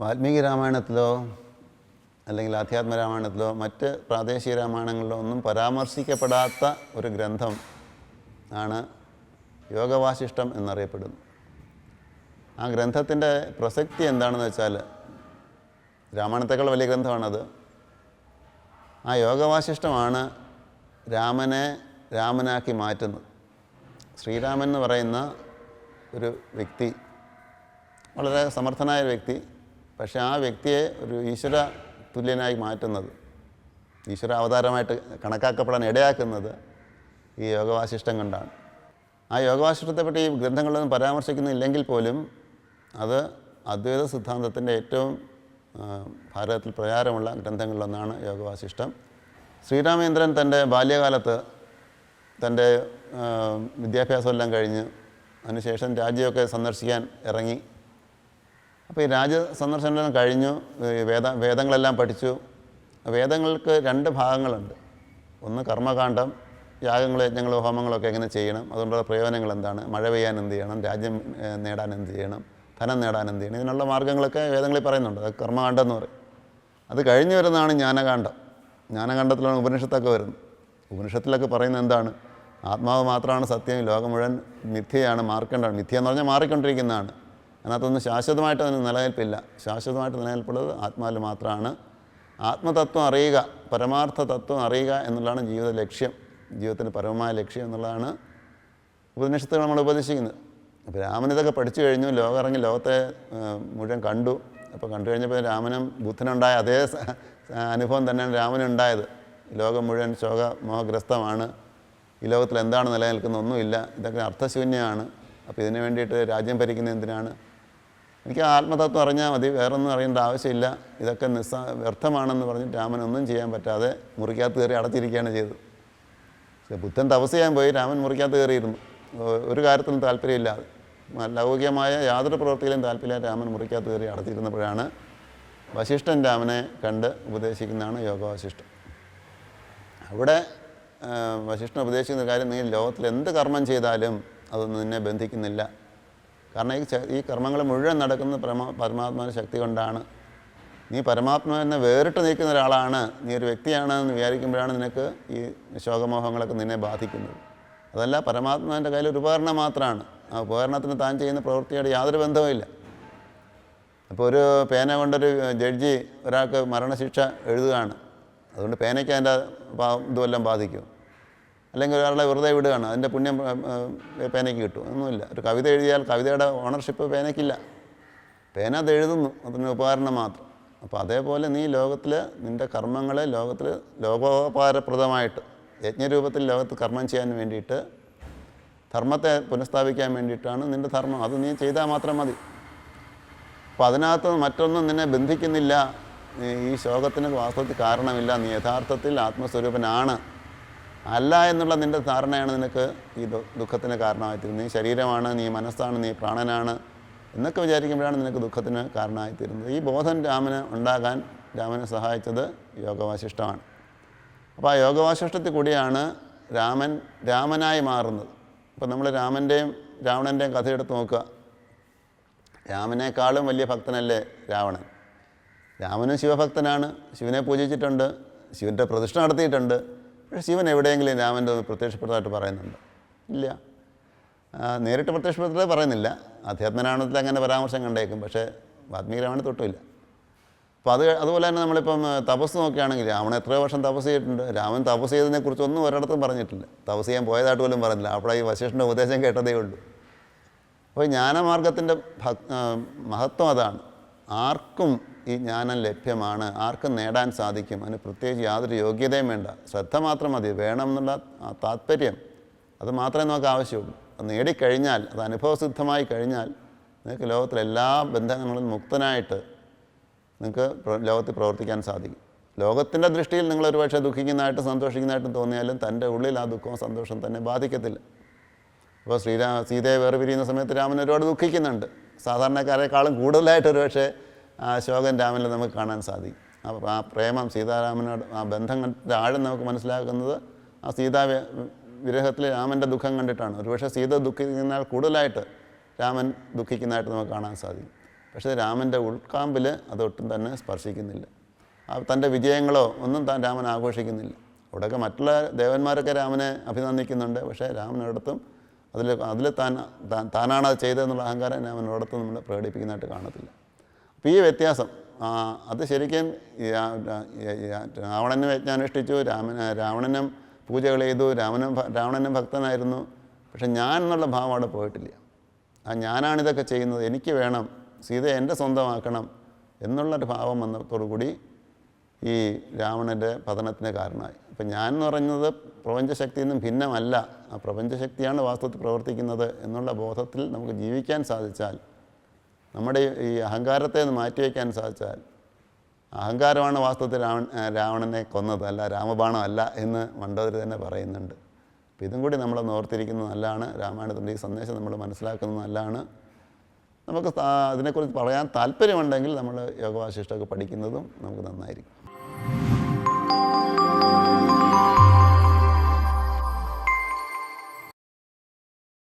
വാൽമീകി രാമായണത്തിലോ അല്ലെങ്കിൽ ആധ്യാത്മ രാമായണത്തിലോ മറ്റ് പ്രാദേശിക രാമായണങ്ങളിലോ ഒന്നും പരാമർശിക്കപ്പെടാത്ത ഒരു ഗ്രന്ഥം ആണ് യോഗവാശിഷ്ടം എന്നറിയപ്പെടുന്നു. ആ ഗ്രന്ഥത്തിന്റെ പ്രസക്തി എന്താണെന്ന് വെച്ചാൽ രാമായണത്തേക്കാൾ വലിയ ഗ്രന്ഥമാണത്. ആ യോഗവാശിഷ്ടമാണ് രാമനെ രാമനാക്കി മാറ്റുന്നത്. ശ്രീരാമൻ എന്ന് പറയുന്ന ഒരു വ്യക്തി വളരെ സമർത്ഥനായ വ്യക്തി പക്ഷേ ആ വ്യക്തിയെ ഒരു ഈശ്വര തുല്യനായി മാറ്റുന്നത് ഈശ്വര അവതാരമായിട്ട് കണക്കാക്കപ്പെടാൻ ഇടയാക്കുന്നത് ഈ യോഗവാശിഷ്ടം കൊണ്ടാണ്. ആ യോഗവാശിഷ്ടത്തെപ്പറ്റി ഈ ഗ്രന്ഥങ്ങളൊന്നും പരാമർശിക്കുന്നില്ലെങ്കിൽ പോലും അത് അദ്വൈത സിദ്ധാന്തത്തിന്റെ ഏറ്റവും ഭാരതത്തിൽ പ്രചാരമുള്ള ഗ്രന്ഥങ്ങളിലൊന്നാണ് യോഗവാശിഷ്ടം ശ്രീരാമേന്ദ്രൻ തന്റെ ബാല്യകാലത്ത് തന്റെ വിദ്യാഭ്യാസമെല്ലാം കഴിഞ്ഞ് അതിനുശേഷം രാജ്യമൊക്കെ സന്ദർശിക്കാൻ ഇറങ്ങി. അപ്പോൾ ഈ രാജ സന്ദർശനം കഴിഞ്ഞു വേദ വേദങ്ങളെല്ലാം പഠിച്ചു. വേദങ്ങൾക്ക് രണ്ട് ഭാഗങ്ങളുണ്ട്. ഒന്ന് കർമ്മകാന്ഡം യാഗങ്ങൾ യജ്ഞങ്ങൾ ഹോമങ്ങളൊക്കെ എങ്ങനെ ചെയ്യണം അതുകൊണ്ടുള്ള പ്രയോജനങ്ങൾ എന്താണ് മഴ പെയ്യാൻ എന്ത് ചെയ്യണം രാജ്യം നേടാൻ എന്ത് ചെയ്യണം ധനം നേടാൻ എന്ത് ചെയ്യണം ഇതിനുള്ള മാർഗങ്ങളൊക്കെ വേദങ്ങളിൽ പറയുന്നുണ്ട്. അത് കർമ്മകാന്ഡം എന്ന് പറയും. അത് കഴിഞ്ഞു വരുന്നതാണ് ജ്ഞാനകാന്ഡം. ജ്ഞാനകാന്ഡത്തിലാണ് ഉപനിഷത്തൊക്കെ വരുന്നത്. ഉപനിഷത്തിലൊക്കെ പറയുന്നത് എന്താണ് ആത്മാവ് മാത്രമാണ് സത്യം ലോകം മുഴുവൻ മിഥ്യയാണ് മാർക്കേണ്ടതാണ്. മിഥ്യ എന്ന് പറഞ്ഞാൽ മാറിക്കൊണ്ടിരിക്കുന്നതാണ്. അതിനകത്തൊന്നും ശാശ്വതമായിട്ട് അതിന് നിലനിൽപ്പില്ല. ശാശ്വതമായിട്ട് നിലനിൽപ്പുള്ളത് ആത്മാവിൽ മാത്രമാണ്. ആത്മതത്വം അറിയുക പരമാർത്ഥ തത്വം അറിയുക എന്നുള്ളതാണ് ജീവിത ലക്ഷ്യം. ജീവിതത്തിന് പരമമായ ലക്ഷ്യം എന്നുള്ളതാണ് ഉപനിഷത്തുകൾ നമ്മൾ ഉപദേശിക്കുന്നത്. അപ്പോൾ രാമൻ ഇതൊക്കെ പഠിച്ചു കഴിഞ്ഞു ലോകം ഇറങ്ങി ലോകത്തെ മുഴുവൻ കണ്ടു. അപ്പോൾ കണ്ടു കഴിഞ്ഞപ്പോൾ രാമനും ബുദ്ധനുണ്ടായ അതേ അനുഭവം തന്നെയാണ് രാമനുണ്ടായത്. ലോകം മുഴുവൻ ശോക മോഹഗ്രസ്തമാണ് ഈ ലോകത്തിൽ എന്താണ് നിലനിൽക്കുന്ന ഒന്നുമില്ല ഇതൊക്കെ അർത്ഥശൂന്യമാണ്. അപ്പോൾ ഇതിനു വേണ്ടിയിട്ട് രാജ്യം ഭരിക്കുന്നത് എന്തിനാണ്? എനിക്ക് ആത്മതത്വം അറിഞ്ഞാൽ മതി വേറൊന്നും അറിയേണ്ട ആവശ്യമില്ല. ഇതൊക്കെ നിസ്സാ വ്യർത്ഥമാണെന്ന് പറഞ്ഞിട്ട് രാമൻ ഒന്നും ചെയ്യാൻ പറ്റാതെ മുറിക്കകത്ത് കയറി അടച്ചിരിക്കുകയാണ് ചെയ്തത്. പക്ഷേ ബുദ്ധൻ തപസ് ചെയ്യാൻ പോയി രാമൻ മുറിക്കകത്ത് കയറിയിരുന്നു. ഒരു കാര്യത്തിലും താല്പര്യമില്ലാതെ. ലൗകികമായ യാതൊരു പ്രവൃത്തിയിലും താല്പര്യമില്ല രാമൻ മുറിക്കകത്ത് കയറി അടച്ചിരുന്നപ്പോഴാണ് വശിഷ്ഠൻ രാമനെ കണ്ട് ഉപദേശിക്കുന്നതാണ് യോഗവശിഷ്ഠൻ. അവിടെ വശിഷ്ഠൻ ഉപദേശിക്കുന്ന കാര്യം നീ ലോകത്തിൽ എന്ത് കർമ്മം ചെയ്താലും അതൊന്നും നിന്നെ ബന്ധിക്കുന്നില്ല. കാരണം ഈ ഈ കർമ്മങ്ങൾ മുഴുവൻ നടക്കുന്നത് പരമാ പരമാത്മാവിന്റെ ശക്തി കൊണ്ടാണ്. നീ പരമാത്മാവിനെ വേറിട്ട് നിൽക്കുന്ന ഒരാളാണ് നീ ഒരു വ്യക്തിയാണെന്ന് വിചാരിക്കുമ്പോഴാണ് നിനക്ക് ഈ ശോകമോഹങ്ങളൊക്കെ നിന്നെ ബാധിക്കുന്നത്. അതല്ല പരമാത്മാവിന്റെ കയ്യിൽ ഒരു ഉപകരണം മാത്രമാണ് ആ ഉപകരണത്തിന് താൻ ചെയ്യുന്ന പ്രവൃത്തിയോട് യാതൊരു ബന്ധവുമില്ല അപ്പോൾ ഒരു പേന കൊണ്ടൊരു ജഡ്ജി ഒരാൾക്ക് മരണശിക്ഷ എഴുതുകയാണ്. അതുകൊണ്ട് പേനയ്ക്ക് അതിന്റെ ഇതുമെല്ലാം ബാധിക്കും. അല്ലെങ്കിൽ ഒരാളെ വെറുതെ വിടുകയാണ്. അതിന്റെ പുണ്യം പേനയ്ക്ക് കിട്ടും. ഒന്നുമില്ല. ഒരു കവിത എഴുതിയാൽ കവിതയുടെ ഓണർഷിപ്പ് പേനയ്ക്കില്ല. പേന അത് എഴുതുന്നു. അതിന് ഉപകരണം മാത്രം. അപ്പോൾ അതേപോലെ നീ ലോകത്തിൽ നിന്റെ കർമ്മങ്ങളെ ലോകത്തിൽ ലോകോപകാരപ്രദമായിട്ട് യജ്ഞരൂപത്തിൽ ലോകത്ത് കർമ്മം ചെയ്യാൻ വേണ്ടിയിട്ട് ധർമ്മത്തെ പുനഃസ്ഥാപിക്കാൻ വേണ്ടിയിട്ടാണ് നിന്റെ ധർമ്മം. അത് നീ ചെയ്താൽ മാത്രം മതി. അപ്പോൾ അതിനകത്ത് മറ്റൊന്നും നിന്നെ ബന്ധിക്കുന്നില്ല. ഈ ശോകത്തിന് വാസ്തവത്തിൽ കാരണമില്ല. നീ യഥാർത്ഥത്തിൽ ആത്മസ്വരൂപനാണ്. അല്ല എന്നുള്ള നിന്റെ ധാരണയാണ് നിനക്ക് ഈ ദുഃഖത്തിന് കാരണമായിത്തീരുന്നത്. നീ ശരീരമാണ് നീ മനസ്സാണ് നീ പ്രാണനാണ് എന്നൊക്കെ വിചാരിക്കുമ്പോഴാണ് നിനക്ക് ദുഃഖത്തിന് കാരണമായിത്തീരുന്നത്. ഈ ബോധം രാമന് ഉണ്ടാകാൻ രാമനെ സഹായിച്ചത് യോഗവാശിഷ്ടമാണ് അപ്പോൾ ആ യോഗവാശിഷ്ടത്തിൽ കൂടിയാണ് രാമൻ രാമനായി മാറുന്നത്. അപ്പോൾ നമ്മൾ രാമന്റെയും രാവണന്റെയും കഥ എടുത്ത് നോക്കുക. രാമനേക്കാളും വലിയ ഭക്തനല്ലേ രാവണൻ? രാമനും ശിവഭക്തനാണ്. ശിവനെ പൂജിച്ചിട്ടുണ്ട്. ശിവന്റെ പ്രതിഷ്ഠ നടത്തിയിട്ടുണ്ട്. പക്ഷേ ശിവൻ എവിടെയെങ്കിലും രാമന്റെ ഒന്ന് പ്രത്യക്ഷപ്പെട്ടതായിട്ട് പറയുന്നുണ്ട്. ഇല്ല. നേരിട്ട് പ്രത്യക്ഷപ്പെട്ടത് പറയുന്നില്ല. അധ്യാത്മരാമായണത്തിൽ അങ്ങനെ പരാമർശം കണ്ടേക്കും. പക്ഷേ വാത്മീക രാമായണം തൊട്ടുമില്ല. അപ്പോൾ അത് അതുപോലെ തന്നെ നമ്മളിപ്പം തപസ് നോക്കുകയാണെങ്കിൽ രാമൻ എത്രയോ വർഷം തപസ് ചെയ്തിട്ടുണ്ട്. രാമൻ തപസ് ചെയ്തതിനെക്കുറിച്ച് ഒന്നും ഒരിടത്തും പറഞ്ഞിട്ടില്ല. തപസ് ചെയ്യാൻ പോയതായിട്ട് പോലും പറഞ്ഞില്ല. അവിടെ ഈ വശിഷ്ഠന്റെ ഉപദേശം കേട്ടതേ ഉള്ളൂ. അപ്പോൾ ജ്ഞാനമാർഗത്തിന്റെ മഹത്വം അതാണ്. ആർക്കും ഈ ജ്ഞാനം ലഭ്യമാണ് ആർക്കും നേടാൻ സാധിക്കും. അതിന് പ്രത്യേകിച്ച് യാതൊരു യോഗ്യതയും വേണ്ട. ശ്രദ്ധ മാത്രം മതി. വേണം എന്നുള്ള താല്പര്യം അത് മാത്രമേ നമുക്ക് ആവശ്യമുള്ളൂ. അത് നേടിക്കഴിഞ്ഞാൽ അത് അനുഭവസിദ്ധമായി കഴിഞ്ഞാൽ നിങ്ങൾക്ക് ലോകത്തിലെ എല്ലാ ബന്ധങ്ങളിൽ മുക്തനായിട്ട് നിങ്ങൾക്ക് ലോകത്തിൽ പ്രവർത്തിക്കാൻ സാധിക്കും. ലോകത്തിന്റെ ദൃഷ്ടിയിൽ നിങ്ങൾ ഒരുപക്ഷെ ദുഃഖിക്കുന്നതായിട്ടും സന്തോഷിക്കുന്നതായിട്ടും തോന്നിയാലും തന്റെ ഉള്ളിൽ ആ ദുഃഖവും സന്തോഷവും തന്നെ ബാധിക്കത്തില്ല. അപ്പോൾ ശ്രീരാ സീതയെ വേർപിരിയുന്ന സമയത്ത് രാമൻ ഒരുപാട് ദുഃഖിക്കുന്നുണ്ട്. സാധാരണക്കാരെക്കാളും കൂടുതലായിട്ട് ഒരുപക്ഷെ ആ ശോകൻ രാമനിൽ നമുക്ക് കാണാൻ സാധിക്കും അപ്പോൾ ആ പ്രേമം സീതാരാമനോട് ആ ബന്ധം കണ്ടിട്ട് ആഴം നമുക്ക് മനസ്സിലാക്കുന്നത് ആ സീതാ വിരഹത്തിൽ രാമന്റെ ദുഃഖം കണ്ടിട്ടാണ്. ഒരുപക്ഷെ സീത ദുഃഖിക്കുന്നതിനാൽ കൂടുതലായിട്ട് രാമൻ ദുഃഖിക്കുന്നതായിട്ട് നമുക്ക് കാണാൻ സാധിക്കും പക്ഷേ രാമന്റെ ഉൾക്കാമ്പിൽ അതൊട്ടും തന്നെ സ്പർശിക്കുന്നില്ല. ആ തന്റെ വിജയങ്ങളോ ഒന്നും താൻ രാമൻ ആഘോഷിക്കുന്നില്ല. അവിടെയൊക്കെ മറ്റുള്ള ദേവന്മാരൊക്കെ രാമനെ അഭിനന്ദിക്കുന്നുണ്ട്. പക്ഷേ രാമനോടത്തും അതിൽ അതിൽ താൻ താനാണ് അത് ചെയ്തതെന്നുള്ള അഹങ്കാരം ഞാൻ രാമനോടത്തും നമ്മൾ പ്രകടിപ്പിക്കുന്നതായിട്ട് കാണത്തില്ല. അപ്പോൾ ഈ വ്യത്യാസം അത് ശരിക്കും രാവണനും യജ്ഞാനുഷ്ഠിച്ചു രാമൻ രാവണനും പൂജകൾ ചെയ്തു രാമനും രാവണനും ഭക്തനായിരുന്നു. പക്ഷെ ഞാൻ എന്നുള്ള ഭാവം അവിടെ പോയിട്ടില്ല. ആ ഞാനാണിതൊക്കെ ചെയ്യുന്നത് എനിക്ക് വേണം സീത എന്റെ സ്വന്തമാക്കണം എന്നുള്ളൊരു ഭാവം വന്നതോടുകൂടി ഈ രാവണന്റെ പതനത്തിന് കാരണമായി. അപ്പം ഞാൻ എന്ന് പറയുന്നത് പ്രപഞ്ചശക്തിയിൽ നിന്നും ഭിന്നമല്ല. ആ പ്രപഞ്ചശക്തിയാണ് വാസ്തവത്തിൽ പ്രവർത്തിക്കുന്നത് എന്നുള്ള ബോധത്തിൽ നമുക്ക് ജീവിക്കാൻ സാധിച്ചാൽ നമ്മുടെ ഈ അഹങ്കാരത്തെ ഒന്ന് മാറ്റിവെക്കാൻ സാധിച്ചാൽ അഹങ്കാരമാണ് വാസ്തവത്തിൽ രാവൺ രാവണനെ കൊന്നത് അല്ല രാമബാണമല്ല എന്ന് മണ്ടോദരി തന്നെ പറയുന്നുണ്ട്. അപ്പോൾ ഇതും കൂടി നമ്മൾ ഓർത്തിരിക്കുന്നത് നല്ലതാണ്. രാമായണത്തിന്റെ ഈ സന്ദേശം നമ്മൾ മനസ്സിലാക്കുന്നത് നല്ലതാണ്. നമുക്ക് അതിനെക്കുറിച്ച് പറയാൻ താല്പര്യമുണ്ടെങ്കിൽ നമ്മൾ യോഗവാശിഷ്ടമൊക്കെ പഠിക്കുന്നതും നമുക്ക് നന്നായിരിക്കും.